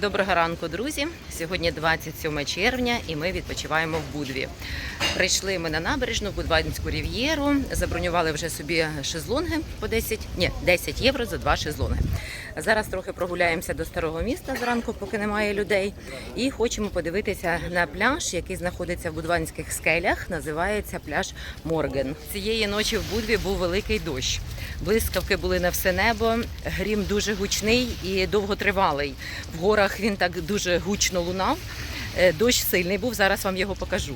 Доброго ранку, друзі. Сьогодні 27 червня, і ми відпочиваємо в Будві. Прийшли ми на набережну Будванську рів'єру. Забронювали вже собі шезлонги по 10, ні, 10 євро за два шезлонги. Зараз трохи прогуляємося до старого міста зранку, поки немає людей. І хочемо подивитися на пляж, який знаходиться в Будванських скелях. Називається пляж Морген. Цієї ночі в Будві був великий дощ. Блискавки були на все небо. Грім дуже гучний і довготривалий. В горах він так дуже гучно лунав. Е, Дощ сильний був. Зараз вам його покажу.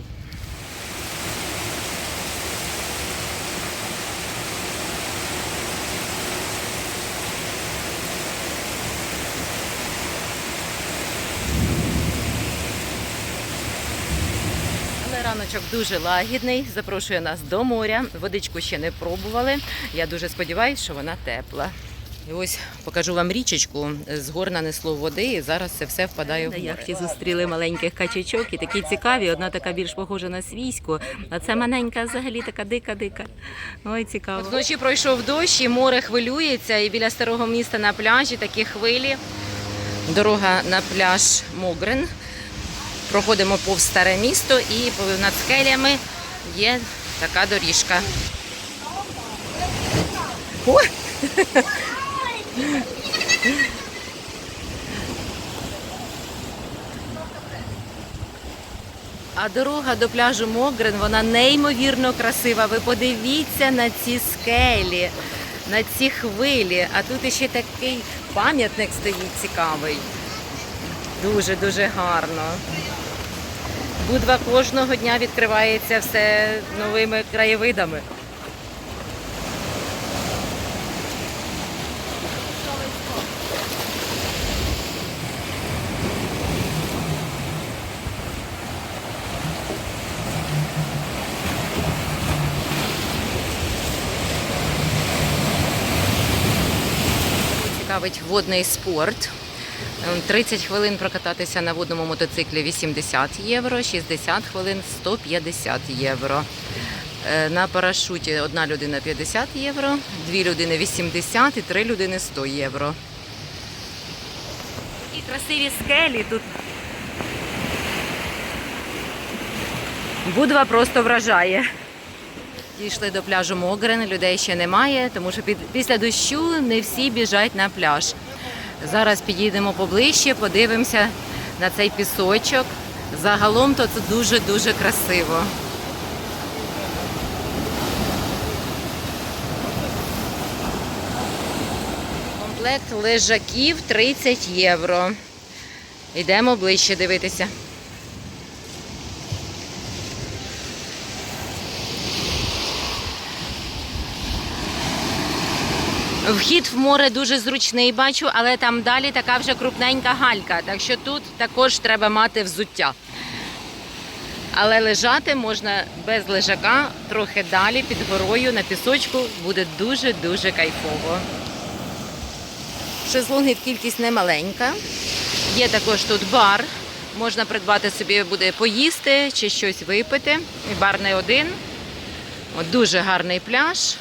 Але дуже лагідний, запрошує нас до моря. Водичку ще не пробували. Я дуже сподіваюся, що вона тепла. І ось покажу вам річечку. З гор нанесло води, і зараз це все впадає в На море. яхті зустріли маленьких качечок і такі цікаві. Одна така більш похожа на свійську, а це маленька взагалі така дика-дика. Ой, цікаво. От вночі пройшов дощ, і море хвилюється, і біля старого міста на пляжі такі хвилі. Дорога на пляж Могрен. Проходимо повз старе місто і над скелями є така доріжка. О! А дорога до пляжу Могрен, вона неймовірно красива. Ви подивіться на ці скелі, на ці хвилі. А тут іще такий пам'ятник стоїть цікавий. Дуже дуже гарно. Будва кожного дня відкривається все новими краєвидами. Цікавить водний спорт. Ем, 30 хвилин прокататися на водному мотоциклі 80 євро, 60 хвилин 150 євро. Е, На парашуті одна людина 50 євро, дві людини 80 і три людини 100 євро. І красиві скелі тут. Будва просто вражає. Дійшли до пляжу Могрен, людей ще немає, тому що під, після дощу не всі біжать на пляж. Зараз підійдемо поближче, подивимося на цей пісочок. Загалом то це дуже-дуже красиво. Комплект лежаків 30 євро. Йдемо ближче дивитися. Вхід в море дуже зручний, бачу, але там далі така вже крупненька галька. Так що тут також треба мати взуття. Але лежати можна без лежака трохи далі під горою на пісочку буде дуже-дуже кайфово. Шезлонгів кількість немаленька. Є також тут бар. Можна придбати собі буде поїсти чи щось випити. Бар не один. От дуже гарний пляж.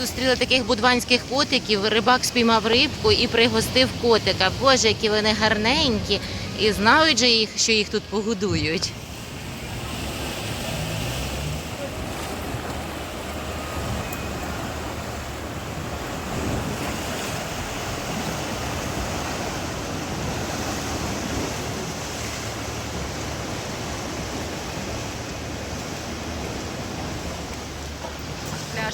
Зустріли таких будванських котиків. Рибак спіймав рибку і пригостив котика. Боже, які вони гарненькі. І знають же їх, що їх тут погодують.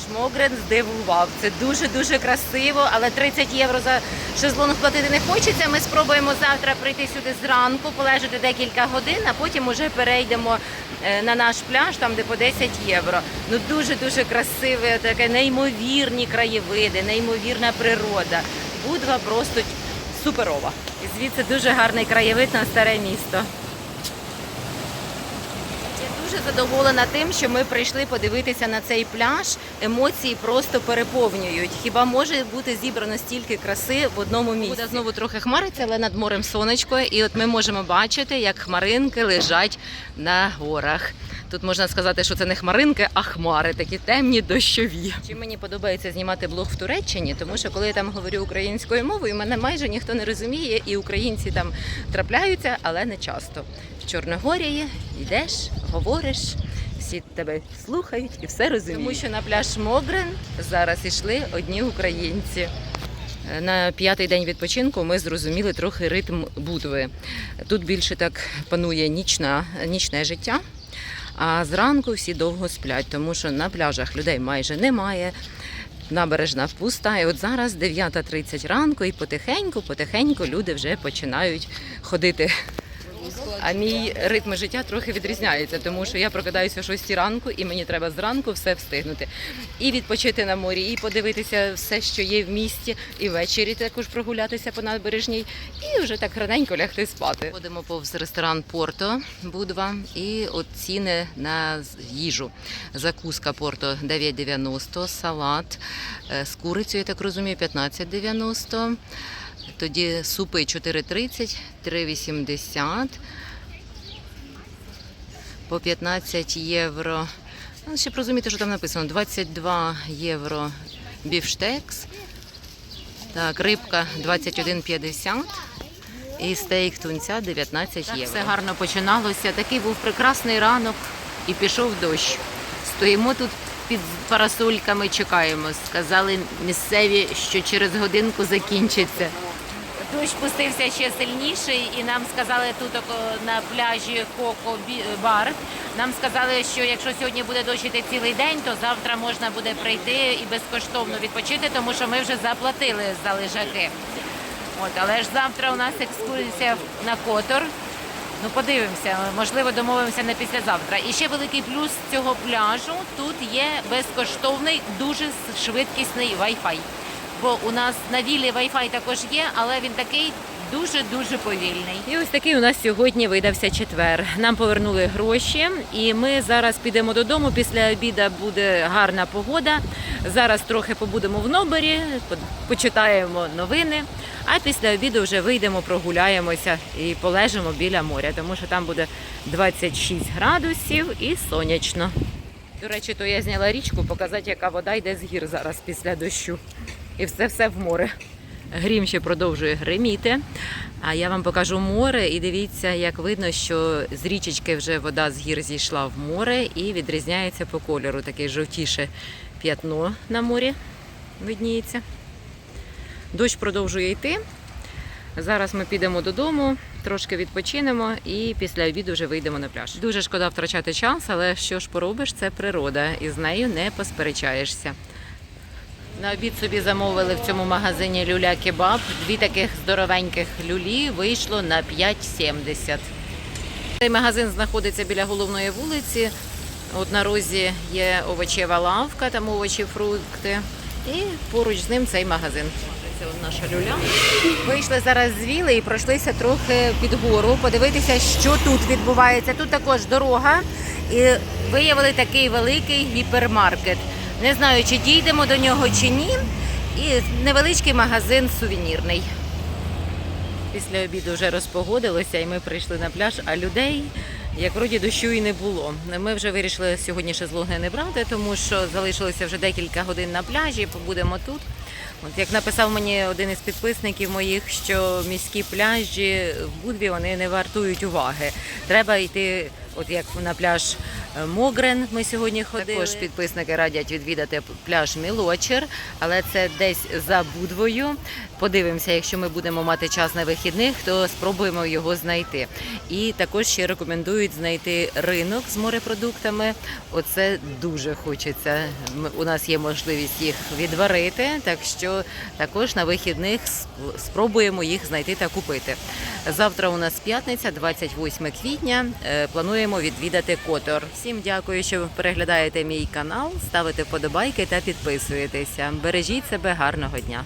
Пляж Могрен здивував. Це дуже-дуже красиво, але 30 євро за шезлонг платити не хочеться. Ми спробуємо завтра прийти сюди зранку, полежати декілька годин, а потім уже перейдемо е, на наш пляж, там де по 10 євро. Ну дуже-дуже красиве, таке неймовірні краєвиди, неймовірна природа. Будва просто суперова. І звідси дуже гарний краєвид на старе місто. Дуже задоволена тим, що ми прийшли подивитися на цей пляж. Емоції просто переповнюють. Хіба може бути зібрано стільки краси в одному місці? Буде знову трохи хмариться, але над морем сонечко. І от ми можемо бачити, як хмаринки лежать на горах. Тут можна сказати, що це не хмаринки, а хмари, такі темні, дощові. Чим мені подобається знімати блог в Туреччині, тому що коли я там говорю українською мовою, мене майже ніхто не розуміє, і українці там трапляються, але не часто. Чорногорії йдеш, говориш. Всі тебе слухають і все розуміють. Тому що на пляж Могрен зараз ішли одні українці. Е, На п'ятий день відпочинку ми зрозуміли трохи ритм Будви. Тут більше так панує нічна, нічне життя. А зранку всі довго сплять, тому що на пляжах людей майже немає. Набережна пуста. І от зараз 9.30 ранку, і потихеньку, потихеньку люди вже починають ходити. А мій ритм життя трохи відрізняється, тому що я прокидаюся о 6 ранку, і мені треба зранку все встигнути. І відпочити на морі, і подивитися все, що є в місті, і ввечері також прогулятися по набережній, і вже так раненько лягти спати. Ходимо повз ресторан Порто Будва і от ціни на їжу. Закуска Порто 9,90, салат е, з курицею, я так розумію, 15,90. Тоді супи 4,30, 3,80, по 15 євро. Ну, щоб розуміти, що там написано, 22 євро бівштекс. Так, рибка 21,50 і стейк тунця 19 євро. Все гарно починалося. Такий був прекрасний ранок і пішов дощ. Стоїмо тут під парасольками, чекаємо. Сказали місцеві, що через годинку закінчиться. Дощ спустився ще сильніший, і нам сказали тут на пляжі Коко Бар. Нам сказали, що якщо сьогодні буде дощ іти цілий день, то завтра можна буде прийти і безкоштовно відпочити, тому що ми вже заплатили за лежаки. От, але ж завтра у нас екскурсія на Котор. Ну, подивимося, можливо, домовимося на післязавтра. І ще великий плюс цього пляжу тут є безкоштовний, дуже швидкісний Wi-Fi. Бо у нас на віллі Wi-Fi також є, але він такий дуже-дуже повільний. І ось такий у нас сьогодні видався четвер. Нам повернули гроші, і ми зараз підемо додому. Після обіду буде гарна погода. Зараз трохи побудемо в Нобері, почитаємо новини. А після обіду вже вийдемо, прогуляємося і полежимо біля моря, тому що там буде 26 градусів і сонячно. До речі, то я зняла річку, показати, яка вода йде з гір зараз після дощу. І все все в море. Грім ще продовжує гриміти. А я вам покажу море, і дивіться, як видно, що з річечки вже вода з гір зійшла в море і відрізняється по кольору. Таке жовтіше п'ятно на морі видніється. Дощ продовжує йти. Зараз ми підемо додому, трошки відпочинемо і після обіду вже вийдемо на пляж. Дуже шкода втрачати час, але що ж поробиш, це природа, і з нею не посперечаєшся. На обід собі замовили в цьому магазині люля кебаб. Дві таких здоровеньких люлі вийшло на 5,70. Цей магазин знаходиться біля головної вулиці. От на розі є овочева лавка, там овочі, фрукти. І поруч з ним цей магазин. Це наша люля. Вийшли зараз з віли і пройшлися трохи під гору, подивитися, що тут відбувається. Тут також дорога, і виявили такий великий гіпермаркет. Не знаю, чи дійдемо до нього чи ні. І невеличкий магазин сувенірний. Після обіду вже розпогодилося, і ми прийшли на пляж, а людей, як вроді, дощу і не було. Ми вже вирішили сьогодні шезлонги не брати, тому що залишилося вже декілька годин на пляжі, побудемо тут. От як написав мені один із підписників моїх, що міські пляжі в Будві вони не вартують уваги. Треба йти, от як на пляж е, Могрен. Ми сьогодні ходили. Також підписники радять відвідати пляж Мілочер, але це десь за Будвою. Подивимося, якщо ми будемо мати час на вихідних, то спробуємо його знайти. І також ще рекомендують знайти ринок з морепродуктами. Оце дуже хочеться. У нас є можливість їх відварити, так що також на вихідних спробуємо їх знайти та купити. Завтра у нас п'ятниця, 28 квітня. Е, Плануємо відвідати Котор. Всім дякую, що ви переглядаєте мій канал, ставите вподобайки та підписуєтеся. Бережіть себе, гарного дня.